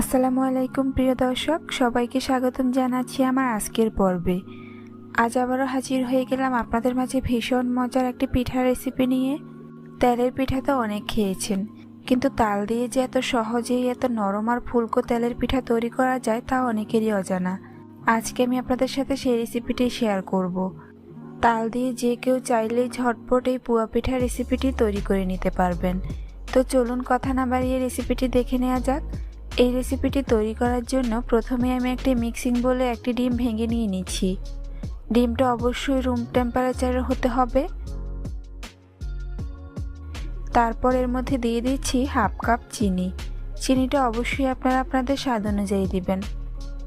আসসালামু আলাইকুম, প্রিয় দর্শক। সবাইকে স্বাগতম জানাচ্ছি আমার আজকের পর্বে। আজ আবারও হাজির হয়ে গেলাম আপনাদের মাঝে ভীষণ মজার একটি পিঠা রেসিপি নিয়ে। তেলের পিঠা তো অনেক খেয়েছেন, কিন্তু তাল দিয়ে যে এত সহজেই, এত নরম আর ফুলকো তেলের পিঠা তৈরি করা যায় তা অনেকেরই অজানা। আজকে আমি আপনাদের সাথে সেই রেসিপিটি শেয়ার করব। তাল দিয়ে যে কেউ চাইলেই ঝটপট এই পুয়া পিঠা রেসিপিটি তৈরি করে নিতে পারবেন। তো চলুন কথা না বাড়িয়ে রেসিপিটি দেখে নেওয়া যাক। এই রেসিপিটি তৈরি করার জন্য প্রথমে আমি একটি মিক্সিং বলে একটি ডিম ভেঙে নিয়ে নিচ্ছি। ডিমটা অবশ্যই রুম টেম্পারেচারে হতে হবে। তারপর এর মধ্যে দিয়ে দিচ্ছি হাফ কাপ চিনি। চিনিটা অবশ্যই আপনারা আপনাদের স্বাদ অনুযায়ী দিবেন।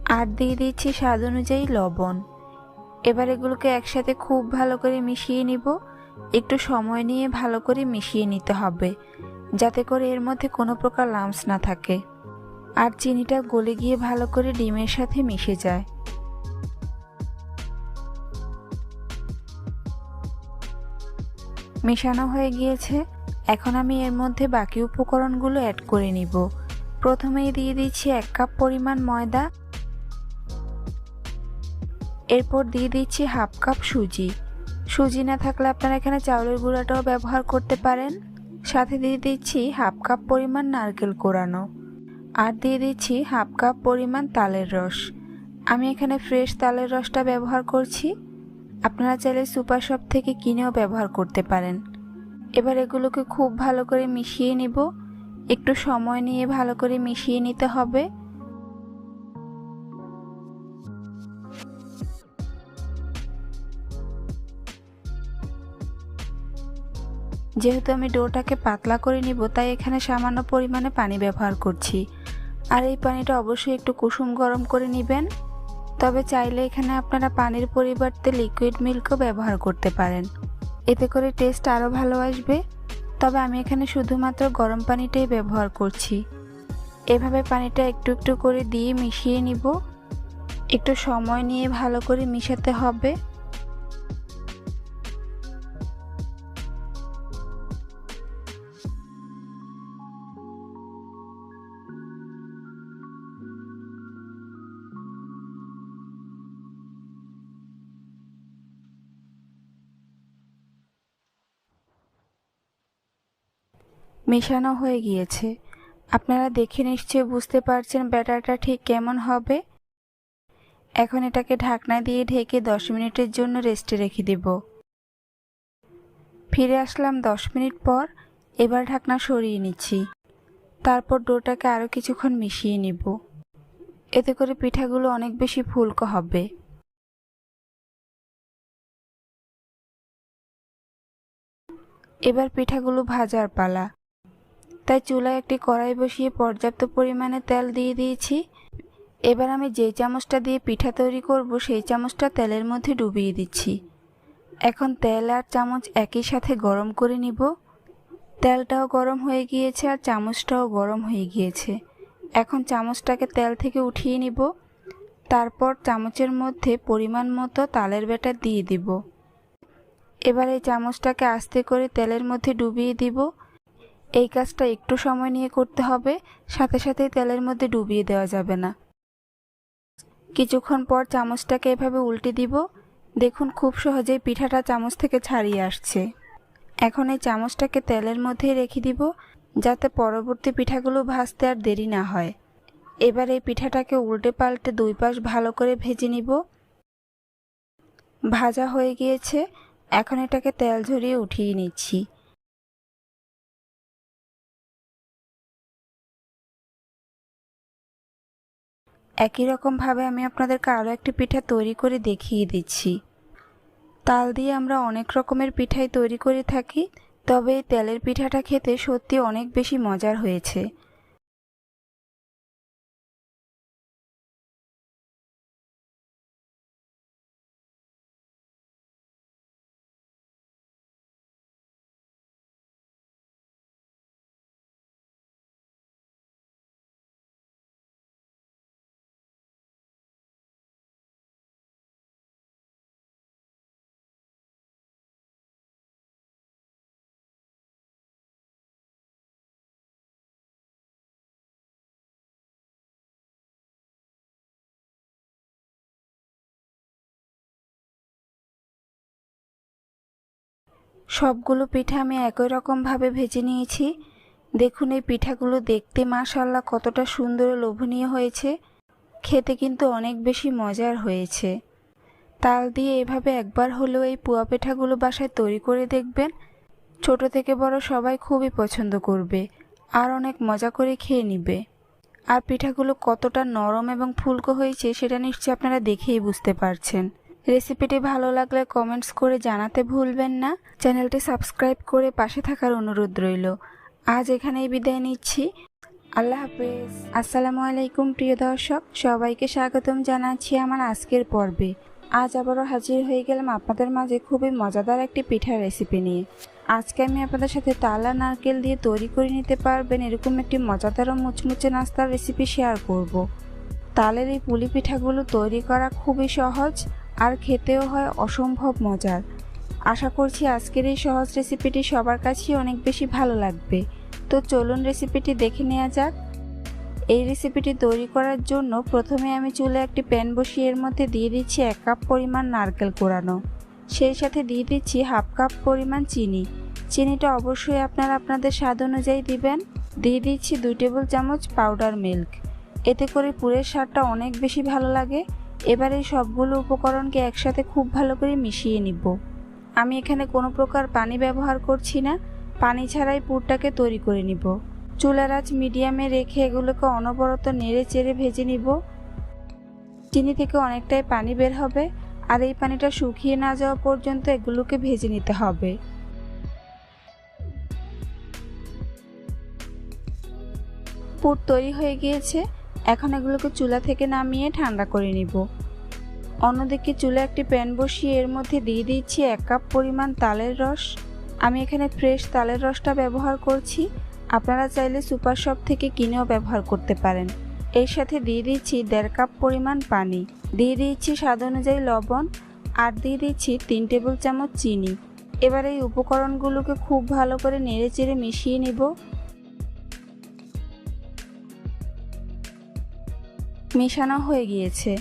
আর দিয়ে দিচ্ছি স্বাদ অনুযায়ী লবণ। এবার এগুলোকে একসাথে খুব ভালো করে মিশিয়ে নিব। একটু সময় নিয়ে ভালো করে মিশিয়ে নিতে হবে, যাতে করে এর মধ্যে কোনো প্রকার লামস না থাকে। আর চিনিটা গলে গিয়ে ভালো করে ডিমের সাথে মিশে যায়। মেশানো হয়ে গিয়েছে। এখন আমি এর মধ্যে বাকি উপকরণগুলো অ্যাড করে নিব। প্রথমেই দিয়ে দিচ্ছি এক কাপ পরিমাণ ময়দা। এরপর দিয়ে দিচ্ছি হাফ কাপ সুজি। সুজি না থাকলে আপনারা এখানে চাউলের গুঁড়াটাও ব্যবহার করতে পারেন। সাথে দিয়ে দিচ্ছি হাফ কাপ পরিমাণ নারকেল কোরানো। আর দিয়ে দিচ্ছি হাফ কাপ পরিমাণ তালের রস। আমি এখানে ফ্রেশ তালের রসটা ব্যবহার করছি। আপনারা চাইলে সুপার শপ থেকে কিনেও ব্যবহার করতে পারেন। এবার এগুলোকে খুব ভালো করে মিশিয়ে নিব। একটু সময় নিয়ে ভালো করে মিশিয়ে নিতে হবে। যেহেতু আমি ডোটাকে পাতলা করে নিব, তাই এখানে সামান্য পরিমাণে পানি ব্যবহার করছি। আর এই পানিটা অবশ্যই একটু কুসুম গরম করে নেবেন। তবে চাইলে এখানে আপনারা পানির পরিবর্তে লিকুইড মিল্কও ব্যবহার করতে পারেন। এতে করে টেস্ট আরও ভালো আসবে। তবে আমি এখানে শুধুমাত্র গরম পানিটাই ব্যবহার করছি। এভাবে পানিটা একটু একটু করে দিয়ে মিশিয়ে নিব। একটু সময় নিয়ে ভালো করে মিশাতে হবে। মেশানো হয়ে গিয়েছে। আপনারা দেখে নিশ্চয়ই বুঝতে পারছেন ব্যাটারটা ঠিক কেমন হবে। এখন এটাকে ঢাকনা দিয়ে ঢেকে দশ মিনিটের জন্য রেস্টে রেখে দেব। ফিরে আসলাম দশ মিনিট পর, এবার ঢাকনা সরিয়ে নিচ্ছি। তারপর ডোটাকে আরও কিছুক্ষণ মিশিয়ে নিব। এতে করে পিঠাগুলো অনেক বেশি ফুলকো হবে। এবার পিঠাগুলো ভাজার পালা। তাই চুলায় একটি কড়াই বসিয়ে পর্যাপ্ত পরিমাণে তেল দিয়ে দিয়েছি। এবার আমি যে চামচটা দিয়ে পিঠা তৈরি করব, সেই চামচটা তেলের মধ্যে ডুবিয়ে দিচ্ছি। এখন তেল আর চামচ একই সাথে গরম করে নিব। তেলটাও গরম হয়ে গিয়েছে আর চামচটাও গরম হয়ে গিয়েছে। এখন চামচটাকে তেল থেকে উঠিয়ে নিব। তারপর চামচের মধ্যে পরিমাণ মতো তালের ব্যাটার দিয়ে দিব। এবার এই চামচটাকে আস্তে করে তেলের মধ্যে ডুবিয়ে দিব। এই কাজটা একটু সময় নিয়ে করতে হবে, সাথে সাথেই তেলের মধ্যে ডুবিয়ে দেওয়া যাবে না। কিছুক্ষণ পর চামচটাকে এভাবে উল্টে দিব। দেখুন খুব সহজেই পিঠাটা চামচ থেকে ছাড়িয়ে আসছে। এখন এই চামচটাকে তেলের মধ্যে রেখে দিব, যাতে পরবর্তী পিঠাগুলো ভাজতে আর দেরি না হয়। এবার এই পিঠাটাকে উল্টে পাল্টে দুই পাশ ভালো করে ভেজে নিব। ভাজা হয়ে গিয়েছে, এখন এটাকে তেল ঝরিয়ে উঠিয়ে নিচ্ছি। একই রকমভাবে আমি আপনাদেরকে আরও একটি পিঠা তৈরি করে দেখিয়ে দিচ্ছি। তাল দিয়ে আমরা অনেক রকমের পিঠাই তৈরি করে থাকি, তবে তেলের পিঠাটা খেতে সত্যি অনেক বেশি মজার হয়েছে। সবগুলো পিঠা আমি একই রকমভাবে ভেজে নিয়েছি। দেখুন এই পিঠাগুলো দেখতে মাশাল্লাহ কতটা সুন্দর লোভনীয় হয়েছে। খেতে কিন্তু অনেক বেশি মজার হয়েছে। তাল দিয়ে এভাবে একবার হলেও এই পুয়া পিঠাগুলো বাসায় তৈরি করে দেখবেন। ছোট থেকে বড় সবাই খুবই পছন্দ করবে আর অনেক মজা করে খেয়ে নিবে। আর পিঠাগুলো কতটা নরম এবং ফুলকো হয়েছে সেটা নিশ্চয়ই আপনারা দেখেই বুঝতে পারছেন। রেসিপিটি ভালো লাগলে কমেন্টস করে জানাতে ভুলবেন না। চ্যানেলটি সাবস্ক্রাইব করে পাশে থাকার অনুরোধ রইল। আজ এখানেই বিদায় নিচ্ছি। আল্লাহ হাফেজ। আসসালামু আলাইকুম, প্রিয় দর্শক। সবাইকে স্বাগতম জানাচ্ছি আমার আজকের পর্বে। আজ আবারও হাজির হয়ে গেলাম আপনাদের মাঝে খুবই মজাদার একটি পিঠার রেসিপি নিয়ে। আজকে আমি আপনাদের সাথে তালা নারকেল দিয়ে তৈরি করে নিতে পারবেন এরকম একটি মজাদার ও মুচমুচে নাস্তার রেসিপি শেয়ার করব। তালের এই পুলি পিঠাগুলো তৈরি করা খুবই সহজ। আর খেতেও হয় অসম্ভব মজার। আশা করছি আজকের এই সহজ রেসিপিটি সবার কাছেই অনেক বেশি ভালো লাগবে। তো চলুন রেসিপিটি দেখে নেওয়া যাক। এই রেসিপিটি তৈরি করার জন্য প্রথমে আমি চুলে একটি প্যান বসিয়ে এর মধ্যে দিয়ে দিচ্ছি এক কাপ পরিমাণ নারকেল কোড়ানো সেই সাথে দিয়ে দিচ্ছি হাফ কাপ পরিমাণ চিনি। চিনিটা অবশ্যই আপনারা আপনাদের স্বাদ অনুযায়ী দিবেন। দিয়ে দিচ্ছি দুই টেবিল চামচ পাউডার মিল্ক এতে করে পুরের স্বাদটা অনেক বেশি ভালো লাগে। এবার এই সবগুলো উপকরণকে একসাথে খুব ভালো করে মিশিয়ে নিব। আমি এখানে কোনো প্রকার পানি ব্যবহার করছি না। পানি ছাড়াই পুরটাকে তৈরি করে নিব। চুলার আঁচ মিডিয়ামে রেখে এগুলোকে অনবরত নেড়ে চেড়ে ভেজে নিব। চিনি থেকে অনেকটাই পানি বের হবে। আর এই পানিটা শুকিয়ে না যাওয়া পর্যন্ত এগুলোকে ভেজে নিতে হবে। পুর তৈরি হয়ে গিয়েছে। এখন এগুলোকে চুলা থেকে নামিয়ে ঠান্ডা করে নিব। অন্যদিকে চুলে একটি প্যান বসিয়ে এর মধ্যে দিয়ে দিচ্ছি এক কাপ পরিমাণ তালের রস। আমি এখানে ফ্রেশ তালের রসটা ব্যবহার করছি। আপনারা চাইলে সুপার শপ থেকে কিনেও ব্যবহার করতে পারেন। এর সাথে দিয়ে দিচ্ছি দেড় কাপ পরিমাণ পানি। দিয়ে দিচ্ছি স্বাদ অনুযায়ী লবণ আর দিয়ে দিচ্ছি তিন টেবিল চামচ চিনি। এবার এই উপকরণগুলোকে খুব ভালো করে নেড়ে চেড়ে মিশিয়ে নিব। মেশানো হয়ে গিয়েছে।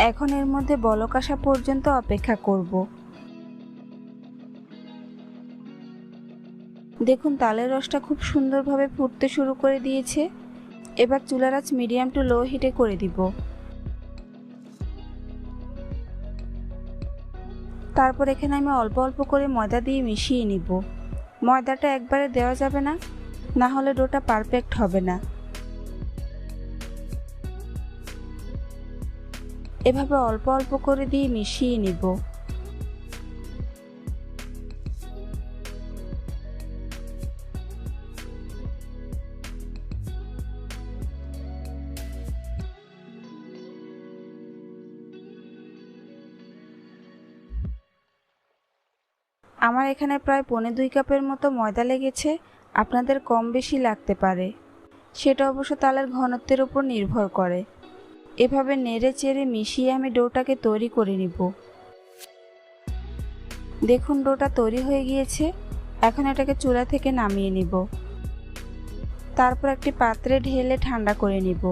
এখন এর মধ্যে বলক আসা পর্যন্ত অপেক্ষা করব। দেখুন, তালের রসটা খুব সুন্দরভাবে ফুটতে শুরু করে দিয়েছে। এবার চুলার আঁচ মিডিয়াম টু লো হিটে করে দিব। তারপর এখানে আমি অল্প অল্প করে ময়দা দিয়ে মিশিয়ে নিব। ময়দাটা একবারে দেওয়া যাবে না না হলে ডোটা পারফেক্ট হবে না। এভাবে অল্প অল্প করে দিয়ে মিশিয়ে নিব। আমার এখানে প্রায় পৌনে দুই কাপের মতো ময়দা লেগেছে, আপনাদের কম বেশি লাগতে পারে। সেটা অবশ্য তালের ঘনত্বের উপর নির্ভর করে। এভাবে নেড়ে চেড়ে মিশিয়ে আমি ডোটাকে তৈরি করে নিব। দেখুন, ডোটা তৈরি হয়ে গিয়েছে। এখন এটাকে চুলা থেকে নামিয়ে নিব। তারপর একটি পাত্রে ঢেলে ঠান্ডা করে নিব।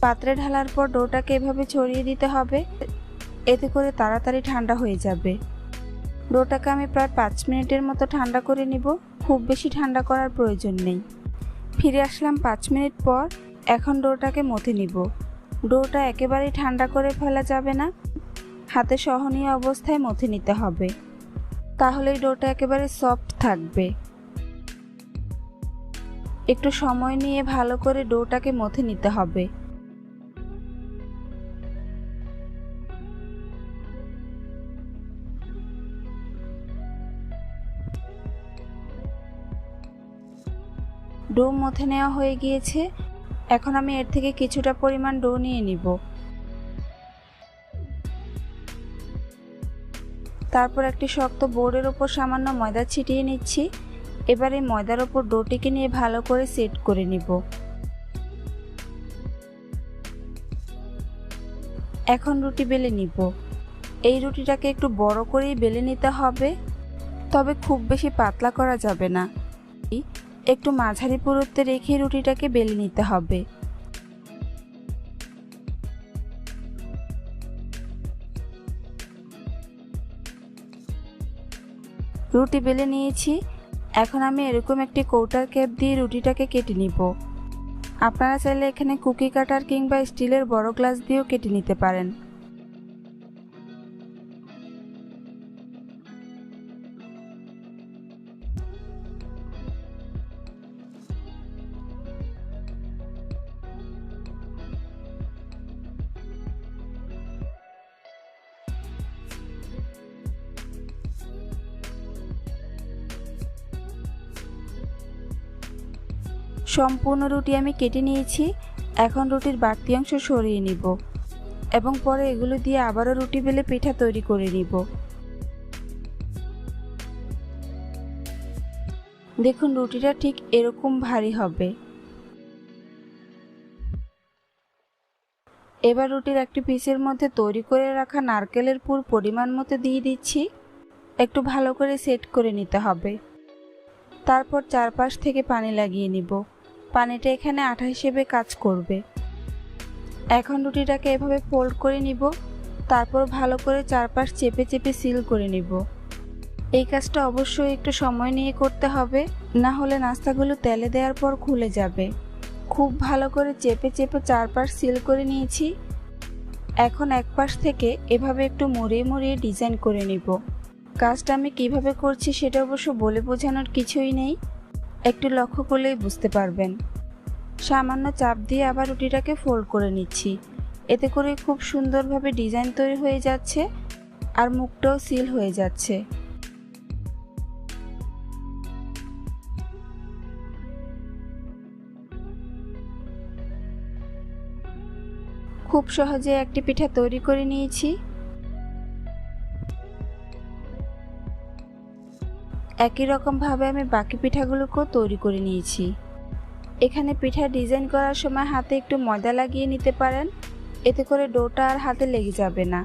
পাত্রে ঢালার পর ডোটাকে এভাবে ছড়িয়ে দিতে হবে। এতে করে তাড়াতাড়ি ঠান্ডা হয়ে যাবে। ডোটাকে আমি প্রায় পাঁচ মিনিটের মতো ঠান্ডা করে নিব। খুব বেশি ঠান্ডা করার প্রয়োজন নেই। ফিরে আসলাম পাঁচ মিনিট পর। এখন ডোটাকে মথে নিব। ডোটা একেবারেই ঠান্ডা করে ফেলা যাবে না। হাতে সহনীয় অবস্থায় মথে নিতে হবে। তাহলেই ডোটা একেবারে সফট থাকবে। একটু সময় নিয়ে ভালো করে ডোটাকে মথে নিতে হবে। ডো মথে নেওয়া হয়ে গিয়েছে। এখন আমি এর থেকে কিছুটা পরিমাণ ডো নিয়ে নিব। তারপর একটি শক্ত বোর্ডের ওপর সামান্য ময়দা ছিটিয়ে নিচ্ছি। এবার এই ময়দার ওপর ডোটিকে নিয়ে ভালো করে সেট করে নিব। এখন রুটি বেলে নিব। এই রুটিটাকে একটু বড় করেই বেলে নিতে হবে, তবে খুব বেশি পাতলা করা যাবে না। একটু মাঝারি পুরুত্বে রেখে রুটিটাকে বেলে নিতে হবে। রুটি বেলে নিয়েছি। এখন আমি এরকম একটি কৌটার ক্যাপ দিয়ে রুটিটাকে কেটে নিব। আপনারা চাইলে এখানে কুকি কাটার কিংবা স্টিলের বড় গ্লাস দিয়েও কেটে নিতে পারেন। সম্পূর্ণ রুটি আমি কেটে নিয়েছি। এখন রুটির বাড়তি অংশ সরিয়ে নিব এবং পরে এগুলো দিয়ে আবারও রুটি বেলে পিঠা তৈরি করে নিব। দেখুন, রুটিটা ঠিক এরকম ভারী হবে। এবার রুটির একটি পিসের মধ্যে তৈরি করে রাখা নারকেলের পুর পরিমাণ মতো দিয়ে দিচ্ছি। একটু ভালো করে সেট করে নিতে হবে। তারপর চারপাশ থেকে পানি লাগিয়ে নিব। পানিটা এখানে আঠা হিসেবে কাজ করবে। এখন রুটিটাকে এভাবে ফোল্ড করে নিব, তারপর ভালো করে চারপাশ চেপে চেপে সিল করে নিব। এই কাজটা অবশ্যই একটু সময় নিয়ে করতে হবে, না হলে নাস্তাগুলো তেলে দেওয়ার পর খুলে যাবে। খুব ভালো করে চেপে চেপে চারপাশ সিল করে নিয়েছি। এখন এক পাশ থেকে এভাবে একটু মুড়িয়ে মরিয়ে ডিজাইন করে নিব। কাজটা আমি কীভাবে করছি সেটা অবশ্য বলে বোঝানোর কিছুই নেই। একটু লক্ষ্য করলেই বুঝতে পারবেন। সামান্য চাপ দিয়ে আবার রুটিটাকে ফোল্ড করে নিচ্ছি। এতে করে খুব সুন্দরভাবে ডিজাইন তৈরি হয়ে যাচ্ছে আর মুখটাও সিল হয়ে যাচ্ছে। খুব সহজে একটি পিঠা তৈরি করে নিয়েছি। একই রকমভাবে আমি বাকি পিঠাগুলোকেও তৈরি করে নিয়েছি। এখানে পিঠা ডিজাইন করার সময় হাতে একটু ময়দা লাগিয়ে নিতে পারেন, এতে করে ডোটা আর হাতে লেগে যাবে না।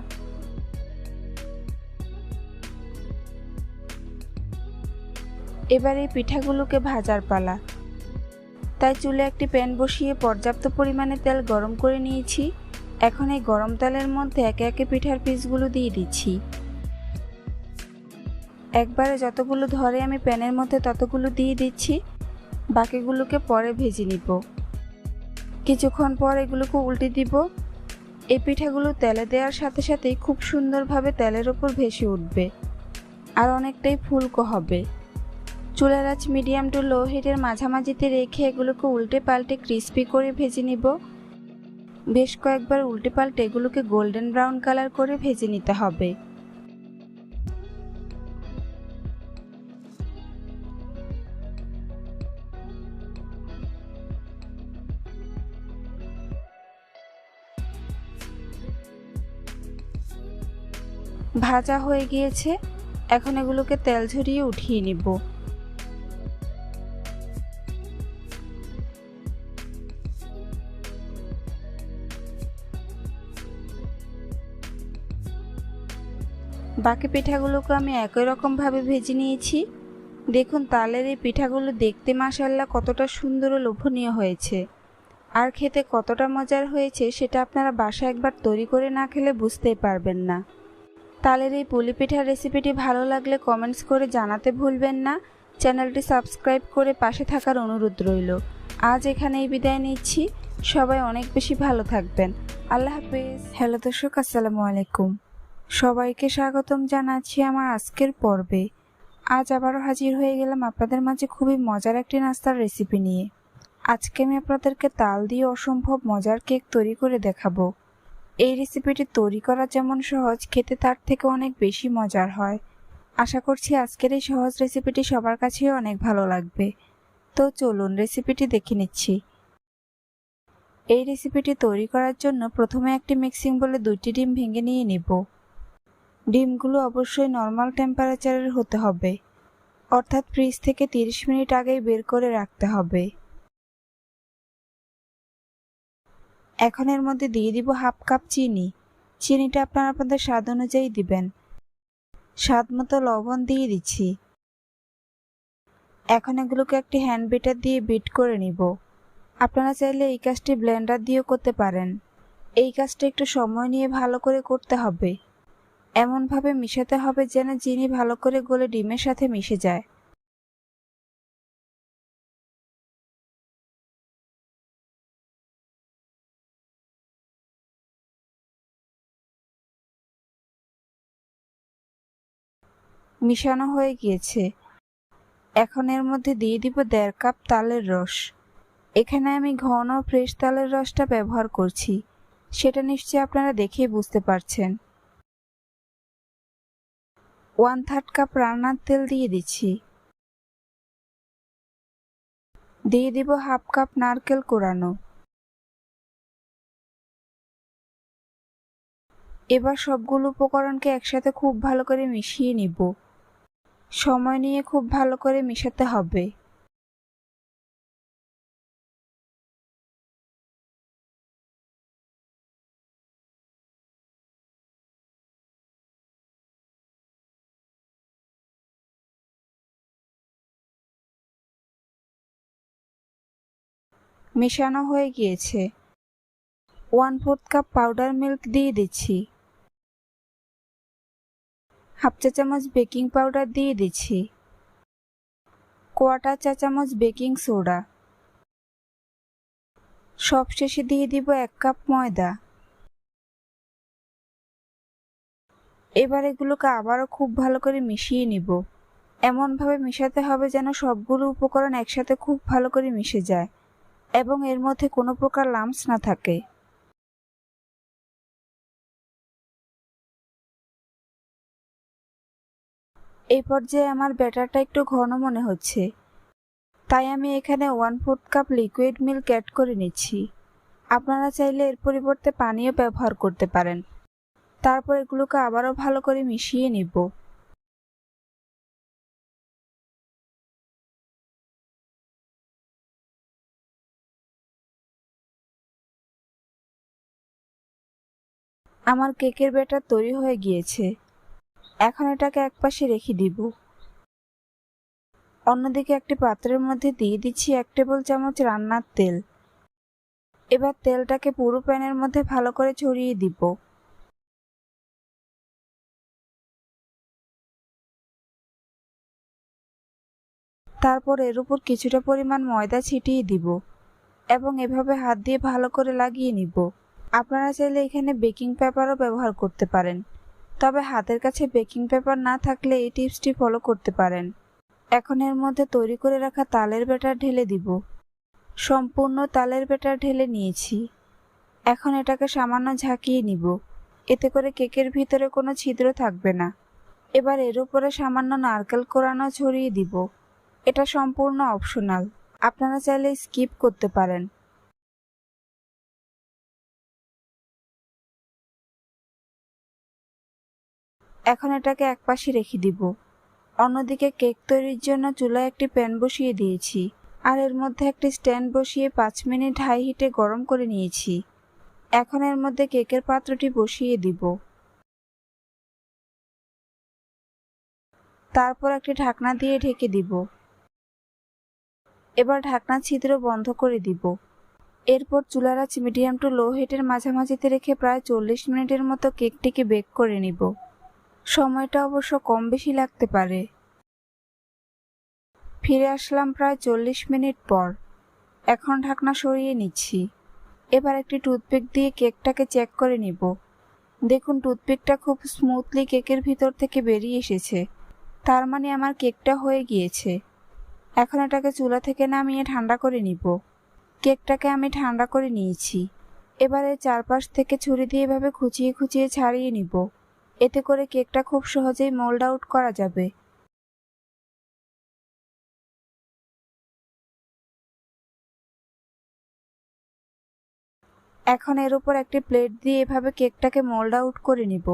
এবার এই পিঠাগুলোকে ভাজার পালা। তাই চুলে একটি প্যান বসিয়ে পর্যাপ্ত পরিমাণে তেল গরম করে নিয়েছি। এখন এই গরম তেলের মধ্যে একে একে পিঠার পিসগুলো দিয়ে দিচ্ছি। একবারে যতগুলো ধরে আমি প্যানের মধ্যে ততগুলো দিয়ে দিচ্ছি, বাকিগুলোকে পরে ভেজে নিব। কিছুক্ষণ পর এগুলোকে উল্টে দিব। এই পিঠাগুলো তেলে দেওয়ার সাথে সাথেই খুব সুন্দরভাবে তেলের ওপর ভেসে উঠবে আর অনেকটাই ফুলকো হবে। চুলার আঁচ মিডিয়াম টু লো হিটের মাঝামাঝিতে রেখে এগুলোকে উল্টে পাল্টে ক্রিস্পি করে ভেজে নিব। বেশ কয়েকবার উল্টে পাল্টে এগুলোকে গোল্ডেন ব্রাউন কালার করে ভেজে নিতে হবে। ভাজা হয়ে গিয়েছে। এখন এগুলোকে তেল ঝরিয়ে উঠিয়ে নিব। বাকি পিঠাগুলোকে আমি একই রকমভাবে ভেজে নিয়েছি। দেখুন, তালের এই পিঠাগুলো দেখতে মাসাল্লাহ কতটা সুন্দর ও লোভনীয় হয়েছে। আর খেতে কতটা মজার হয়েছে, সেটা আপনারা বাসা একবার তৈরি করে না খেলে বুঝতেই পারবেন না। তালের এই পুলি পিঠার রেসিপিটি ভালো লাগলে কমেন্টস করে জানাতে ভুলবেন না। চ্যানেলটি সাবস্ক্রাইব করে পাশে থাকার অনুরোধ রইল। আজ এখানেই বিদায় নিচ্ছি। সবাই অনেক বেশি ভালো থাকবেন। আল্লাহ হাফিজ। হ্যালো দর্শক, আসসালামু আলাইকুম। সবাইকে স্বাগতম জানাচ্ছি আমার আজকের পর্বে। আজ আবারও হাজির হয়ে গেলাম আপনাদের মাঝে খুবই মজার একটি নাস্তার রেসিপি নিয়ে। আজকে আমি আপনাদেরকে তাল দিয়ে অসম্ভব মজার কেক তৈরি করে দেখাবো। এই রেসিপিটি তৈরি করা যেমন সহজ, খেতে তার থেকে অনেক বেশি মজার হয়। আশা করছি আজকের এই সহজ রেসিপিটি সবার কাছেই অনেক ভালো লাগবে। তো চলুন রেসিপিটি দেখে নিচ্ছি। এই রেসিপিটি তৈরি করার জন্য প্রথমে একটি মিক্সিং বলে দুইটি ডিম ভেঙে নিয়ে নিব। ডিমগুলো অবশ্যই নর্মাল টেম্পারেচারের হতে হবে। অর্থাৎ ফ্রিজ থেকে তিরিশ মিনিট আগেই বের করে রাখতে হবে। এখন এর মধ্যে দিয়ে দিব হাফ কাপ চিনি। চিনিটা আপনারা আপনাদের স্বাদ অনুযায়ী দিবেন। স্বাদ মতো লবণ দিয়ে দিচ্ছি। এখন এগুলোকে একটি হ্যান্ড বিটার দিয়ে বিট করে নিব। আপনারা চাইলে এই কাজটি ব্লেন্ডার দিয়েও করতে পারেন। এই কাজটা একটু সময় নিয়ে ভালো করে করতে হবে। এমনভাবে মিশাতে হবে যেন চিনি ভালো করে গলে ডিমের সাথে মিশে যায়। মিশানো হয়ে গিয়েছে। এখন এর মধ্যে দিয়ে দিব দেড় কাপ তালের রস। এখানে আমি ঘন ফ্রেশ তালের রসটা ব্যবহার করছি। সেটা নিশ্চয়ই আপনারা দেখেই বুঝতে পারছেন। ওয়ান থার্ড কাপ রান্নার তেল দিয়ে দিচ্ছি। দিয়ে দিব হাফ কাপ নারকেল কোরানো। এবার সবগুলো উপকরণকে একসাথে খুব ভালো করে মিশিয়ে নিব। সময় নিয়ে খুব ভালো করে মিশাতে হবে। মেশানো হয়ে গিয়েছে। One fourth cup powder milk দিয়ে দিচ্ছি। হাফ চা চামচ বেকিং পাউডার দিয়ে দিচ্ছি। কোয়াটার চা চামচ বেকিং সোডা। সবশেষে দিয়ে দিব এক কাপ ময়দা। এবার এগুলোকে আবারও খুব ভালো করে মিশিয়ে নিব। এমনভাবে মিশাতে হবে যেন সবগুলো উপকরণ একসাথে খুব ভালো করে মিশে যায় এবং এর মধ্যে কোনো প্রকার লাম্পস না থাকে। এই পর্যায়ে আমার ব্যাটারটা একটু ঘন মনে হচ্ছে। তাই আমি এখানে one fourth cup liquid milk add করে নিচ্ছি। আপনারা চাইলে এর পরিবর্তে পানীয় ব্যবহার করতে পারেন। তারপর এগুলোকে আবারও ভালো করে মিশিয়ে নিব। আমার কেকের ব্যাটার তৈরি হয়ে গিয়েছে। এখন এটাকে একপাশে রেখে দিব। অন্যদিকে একটি পাত্রের মধ্যে দিয়ে দিচ্ছি এক টেবিল চামচ রান্নার তেল। এবার তেলটাকে পুরো প্যানের মধ্যে ভালো করে ছড়িয়ে দিব। তারপর এর উপর কিছুটা পরিমাণ ময়দা ছিটিয়ে দিব এবং এভাবে হাত দিয়ে ভালো করে লাগিয়ে নিব। আপনারা চাইলে এখানে বেকিং পেপারও ব্যবহার করতে পারেন। তবে হাতের কাছে বেকিং পেপার না থাকলে এই টিপসটি ফলো করতে পারেন। এখন এর মধ্যে তৈরি করে রাখা তালের ব্যাটার ঢেলে দিব। সম্পূর্ণ তালের ব্যাটার ঢেলে নিয়েছি। এখন এটাকে সামান্য ঝাঁকিয়ে নিব। এতে করে কেকের ভিতরে কোনো ছিদ্র থাকবে না। এবার এর উপরে সামান্য নারকেল কোরানো ছড়িয়ে দিব। এটা সম্পূর্ণ অপশনাল। আপনারা চাইলে স্কিপ করতে পারেন। এখন এটাকে একপাশে রেখে দিব। অন্যদিকে কেক তৈরির জন্য চুলায় একটি প্যান বসিয়ে দিয়েছি। আর এর মধ্যে একটি স্ট্যান্ড বসিয়ে পাঁচ মিনিট হাই হিটে গরম করে নিয়েছি। এখন এর মধ্যে কেকের পাত্রটি বসিয়ে দিব। তারপর একটি ঢাকনা দিয়ে ঢেকে দিব। এবার ঢাকনা ছিদ্র বন্ধ করে দিব। এরপর চুলার মিডিয়াম টু লো হিটের মাঝামাঝিতে রেখে প্রায় চল্লিশ মিনিটের মতো কেকটিকে বেক করে নিব। সময়টা অবশ্য কম বেশি লাগতে পারে। ফিরে আসলাম প্রায় চল্লিশ মিনিট পর। এখন ঢাকনা সরিয়ে নিচ্ছি। এবার একটি টুথপিক দিয়ে কেকটাকে চেক করে নিব। দেখুন, টুথপিকটা খুব স্মুথলি কেকের ভিতর থেকে বেরিয়ে এসেছে। তার মানে আমার কেকটা হয়ে গিয়েছে। এখন এটাকে চুলা থেকে নামিয়ে ঠান্ডা করে নিব। কেকটাকে আমি ঠান্ডা করে নিয়েছি। এবারে চারপাশ থেকে ছুরি দিয়ে এভাবে খুচিয়ে খুচিয়ে ছাড়িয়ে নিব। এতে করে কেকটা খুব সহজেই মোল্ড আউট করা যাবে। এখন এর উপর একটি প্লেট দিয়ে এভাবে কেকটাকে মোল্ড আউট করে নিব।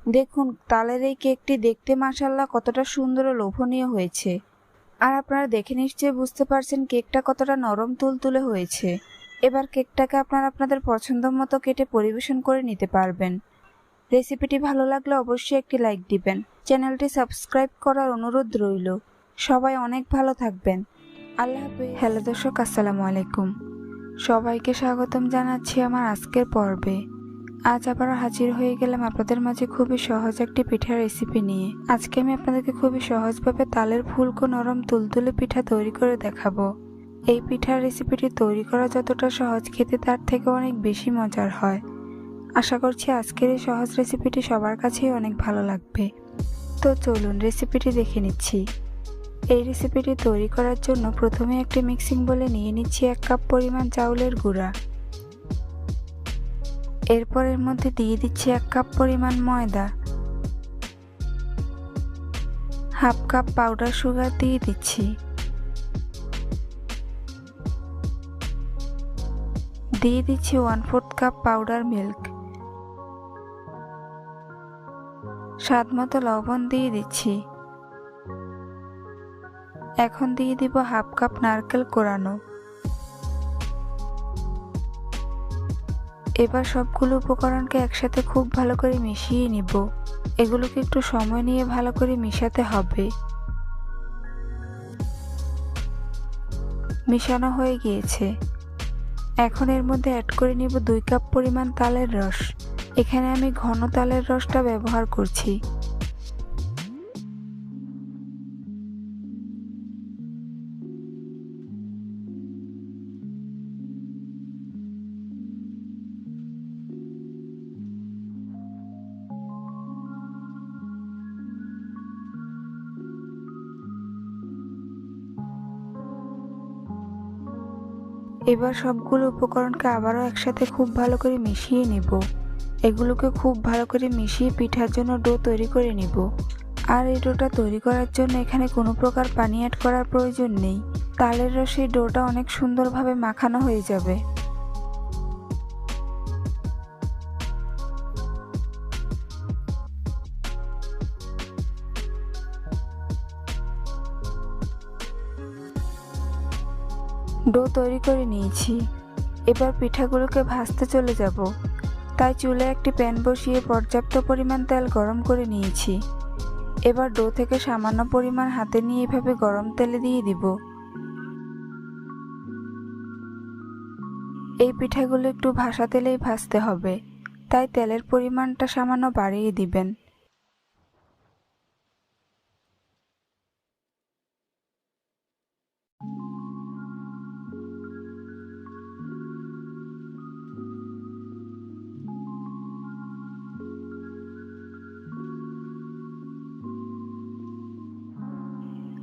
দেখুন, তালের এই কেকটি দেখতে মাসাল্লাহ কতটা সুন্দর ও লোভনীয় হয়েছে। আর আপনারা দেখে নিশ্চয়ই বুঝতে পারছেন কেকটা কতটা নরম তুলতুলে হয়েছে। এবার কেকটাকে আপনারা আপনাদের পছন্দ মতো কেটে পরিবেশন করে নিতে পারবেন। রেসিপিটি ভালো লাগলে অবশ্যই একটি লাইক দিবেন। চ্যানেলটি সাবস্ক্রাইব করার অনুরোধ রইল। সবাই অনেক ভালো থাকবেন। আল্লাহ হাফেজ। হ্যালো দর্শক, আসসালামু আলাইকুম। সবাইকে স্বাগতম জানাচ্ছি আমার আজকের পর্বে। আজ আবার হাজির হয়ে গেলাম আপনাদের মাঝে খুবই সহজ একটি পিঠার রেসিপি নিয়ে। আজকে আমি আপনাদেরকে খুবই সহজভাবে তালের ফুলকো নরম তুলতুলে পিঠা তৈরি করে দেখাবো। এই পিঠার রেসিপিটি তৈরি করা যতটা সহজ খেতে তার থেকে অনেক বেশি মজার হয়। আশা করছি আজকের এই সহজ রেসিপিটি সবার কাছেই অনেক ভালো লাগবে। তো চলুন রেসিপিটি দেখে নিচ্ছি। এই রেসিপিটি তৈরি করার জন্য প্রথমে একটি মিক্সিং বলে নিয়ে নিচ্ছি এক কাপ পরিমাণ চাউলের গুঁড়া। এরপর এর মধ্যে দিয়ে দিচ্ছি এক কাপ পরিমাণ ময়দা। হাফ কাপ পাউডার সুগার দিয়ে দিচ্ছি। দিয়ে দিচ্ছি one fourth cup powder milk. স্বাদ মতো লবণ দিয়ে দিচ্ছি। এখন দিয়ে দিব হাফ কাপ নারকেল কোরানো। এবার সবগুলো উপকরণকে একসাথে খুব ভালো করে মিশিয়ে নিব। এগুলোকে একটু সময় নিয়ে ভালো করে মিশাতে হবে। মিশানো হয়ে গিয়েছে। এখন এর মধ্যে অ্যাড করে নিব দুই কাপ পরিমাণ তালের রস। এখানে আমি ঘন তালের রসটা ব্যবহার করছি। এবার সবগুলো উপকরণকে আবারও একসাথে খুব ভালো করে মিশিয়ে নেব। এগুলোকে খুব ভালো করে মিশিয়ে পিঠার জন্য ডো তৈরি করে নেব। আর এই ডোটা তৈরি করার জন্য এখানে কোনো প্রকার পানি অ্যাড করার প্রয়োজন নেই। তালের রসে ডোটা অনেক সুন্দরভাবে মাখানো হয়ে যাবে। ডো তৈরি করে নিয়েছি। এবার পিঠাগুলোকে ভাজতে চলে যাব। তাই চুলে একটি প্যান বসিয়ে পর্যাপ্ত পরিমাণ তেল গরম করে নিয়েছি। এবার ডো থেকে সামান্য পরিমাণ হাতে নিয়ে এভাবে গরম তেলে দিয়ে দিব। এই পিঠাগুলো একটু ভাসা তেলেই ভাজতে হবে। তাই তেলের পরিমাণটা সামান্য বাড়িয়ে দিবেন।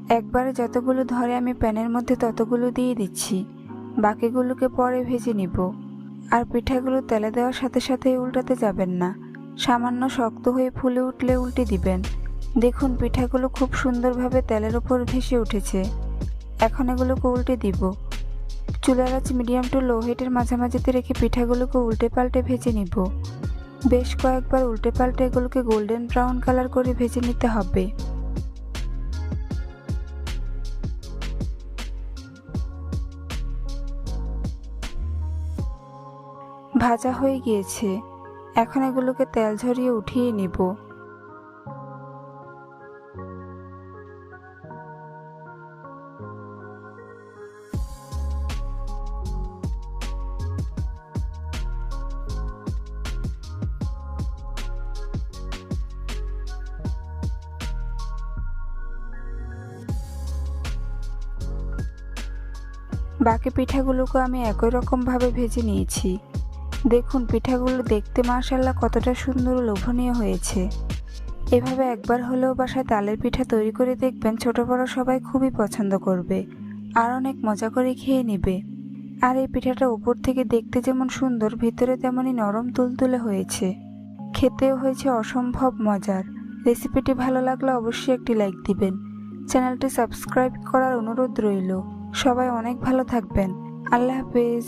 একবারে যতগুলো ধরে আমি প্যানের মধ্যে ততগুলো দিয়ে দিচ্ছি, বাকিগুলোকে পরে ভেজে নিব। আর পিঠাগুলো তেলে দেওয়ার সাথে সাথে উল্টাতে যাবেন না, সামান্য শক্ত হয়ে ফুলে উঠলে উল্টে দিবেন। দেখুন, পিঠাগুলো খুব সুন্দরভাবে তেলের ওপর ভেসে উঠেছে। এখন এগুলোকে উল্টে দিব। চুলার আঁচ মিডিয়াম টু লো হিটের মাঝামাঝিতে রেখে পিঠাগুলোকে উল্টে পাল্টে ভেজে নিব। বেশ কয়েকবার উল্টে পাল্টে এগুলোকে গোল্ডেন ব্রাউন কালার করে ভেজে নিতে হবে। ভাজা হয়ে গিয়েছে। এখন এগুলোকে তেল ঝরিয়ে উঠিয়ে নিব। বাকি পিঠাগুলোকে আমি একই রকমভাবে ভেজে নিয়েছি। দেখুন, পিঠাগুলো দেখতে মার্শাল্লাহ কতটা সুন্দর লোভনীয় হয়েছে। এভাবে একবার হলেও বাসায় তালের পিঠা তৈরি করে দেখবেন ছোট বড় সবাই খুবই পছন্দ করবে আর অনেক মজা করে খেয়ে নেবে। আর এই পিঠাটা উপর থেকে দেখতে যেমন সুন্দর, ভিতরে তেমনই নরম তুলতুলে হয়েছে। খেতেও হয়েছে অসম্ভব মজার। রেসিপিটি ভালো লাগলে অবশ্যই একটি লাইক দিবেন। চ্যানেলটি সাবস্ক্রাইব করার অনুরোধ রইল। সবাই অনেক ভালো থাকবেন। আল্লাহ হাফেজ।